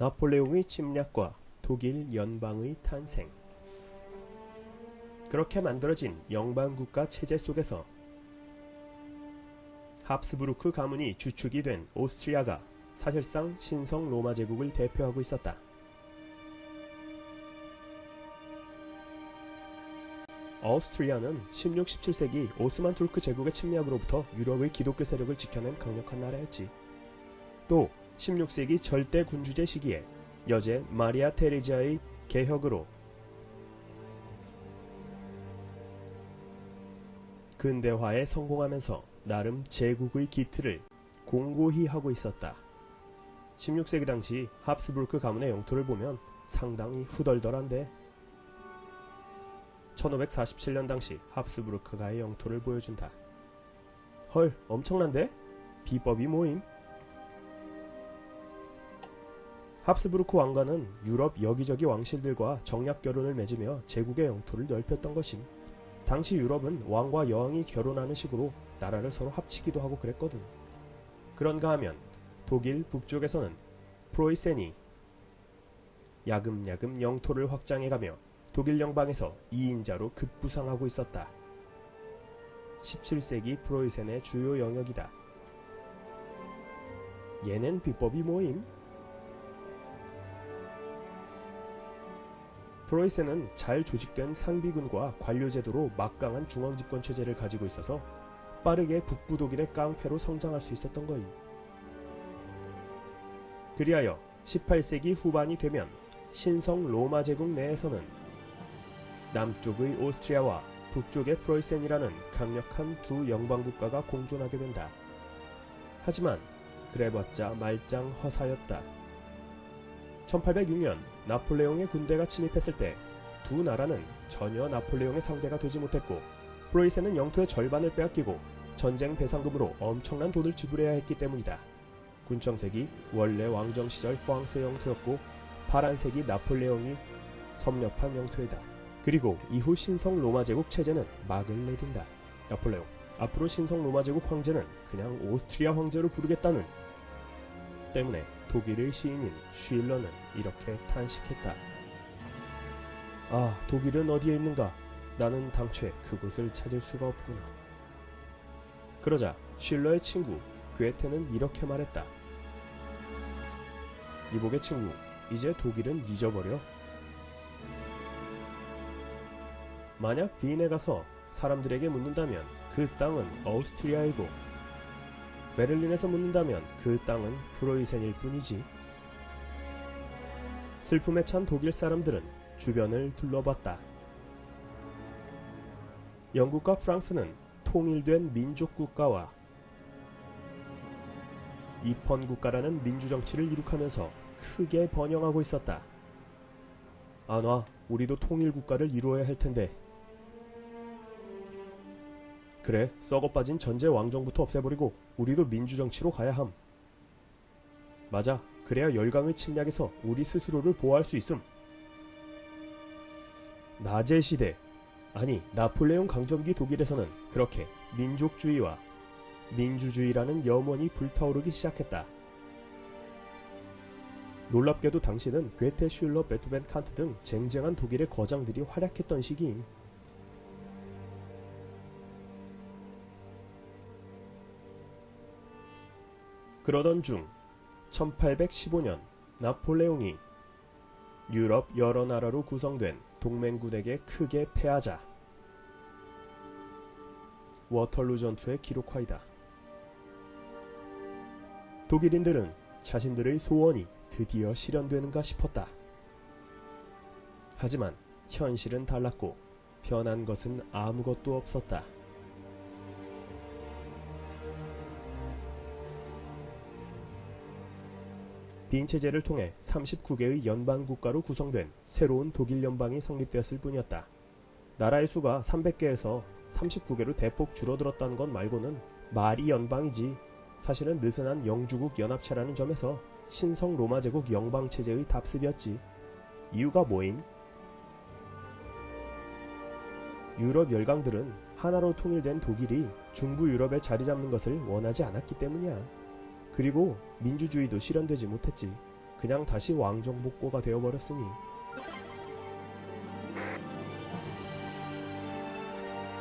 나폴레옹의 침략과 독일 연방의 탄생. 그렇게 만들어진 영방국가 체제 속에서 합스부르크 가문이 주축이 된 오스트리아가 사실상 신성 로마 제국을 대표하고 있었다. 오스트리아는 16, 17세기 오스만 투르크 제국의 침략으로부터 유럽의 기독교 세력을 지켜낸 강력한 나라였지. 또 16세기 절대 군주제 시기에 여제 마리아 테레지아의 개혁으로 근대화에 성공하면서 나름 제국의 기틀을 공고히 하고 있었다. 16세기 당시 합스부르크 가문의 영토를 보면 상당히 후덜덜한데 1547년 당시 합스부르크가의 영토를 보여준다. 헐, 엄청난데? 비법이 모임? 합스부르크 왕가는 유럽 여기저기 왕실들과 정략 결혼을 맺으며 제국의 영토를 넓혔던 것임. 당시 유럽은 왕과 여왕이 결혼하는 식으로 나라를 서로 합치기도 하고 그랬거든. 그런가 하면 독일 북쪽에서는 프로이센이 야금야금 영토를 확장해가며 독일 영방에서 2인자로 급부상하고 있었다. 17세기 프로이센의 주요 영역이다. 얘는 비법이 모임? 프로이센은 잘 조직된 상비군과 관료제도로 막강한 중앙집권 체제를 가지고 있어서 빠르게 북부 독일의 깡패로 성장할 수 있었던 거임. 그리하여 18세기 후반이 되면 신성 로마 제국 내에서는 남쪽의 오스트리아와 북쪽의 프로이센이라는 강력한 두 영방 국가가 공존하게 된다. 하지만 그래봤자 말짱 허사였다. 1806년 나폴레옹의 군대가 침입했을 때 두 나라는 전혀 나폴레옹의 상대가 되지 못했고 프로이센은 영토의 절반을 빼앗기고 전쟁 배상금으로 엄청난 돈을 지불해야 했기 때문이다. 군청색이 원래 왕정 시절 프랑스 영토였고 파란색이 나폴레옹이 섭렵한 영토이다. 그리고 이후 신성 로마 제국 체제는 막을 내린다. 나폴레옹 앞으로 신성 로마 제국 황제는 그냥 오스트리아 황제로 부르겠다는 때문에 독일의 시인인 쉴러는 이렇게 탄식했다. 아, 독일은 어디에 있는가? 나는 당최 그곳을 찾을 수가 없구나. 그러자 쉴러의 친구 괴테는 이렇게 말했다. 이복의 친구, 이제 독일은 잊어버려. 만약 비인에 가서 사람들에게 묻는다면 그 땅은 오스트리아이고 베를린에서 묻는다면 그 땅은 프로이센일 뿐이지. 슬픔에 찬 독일 사람들은 주변을 둘러봤다. 영국과 프랑스는 통일된 민족 국가와 입헌 국가라는 민주 정치를 이룩하면서 크게 번영하고 있었다. 안와, 우리도 통일 국가를 이루어야 할 텐데. 그래, 썩어 빠진 전제 왕정부터 없애버리고 우리도 민주 정치로 가야 함. 맞아, 그래야 열강의 침략에서 우리 스스로를 보호할 수 있음. 나제 시대, 아니 나폴레옹 강점기 독일에서는 그렇게 민족주의와 민주주의라는 염원이 불타오르기 시작했다. 놀랍게도 당시는 괴테, 슐러, 베토벤, 칸트 등 쟁쟁한 독일의 거장들이 활약했던 시기임. 그러던 중 1815년 나폴레옹이 유럽 여러 나라로 구성된 동맹군에게 크게 패하자 워털루 전투의 기록화이다. 독일인들은 자신들의 소원이 드디어 실현되는가 싶었다. 하지만 현실은 달랐고 변한 것은 아무것도 없었다. 빈 체제를 통해 39개의 연방 국가로 구성된 새로운 독일 연방이 성립되었을 뿐이었다. 나라의 수가 300개에서 39개로 대폭 줄어들었다는 것 말고는 말이 연방이지 사실은 느슨한 영주국 연합체라는 점에서 신성 로마 제국 영방 체제의 답습이었지. 이유가 뭐임? 유럽 열강들은 하나로 통일된 독일이 중부 유럽에 자리 잡는 것을 원하지 않았기 때문이야. 그리고 민주주의도 실현되지 못했지. 그냥 다시 왕정복고가 되어버렸으니.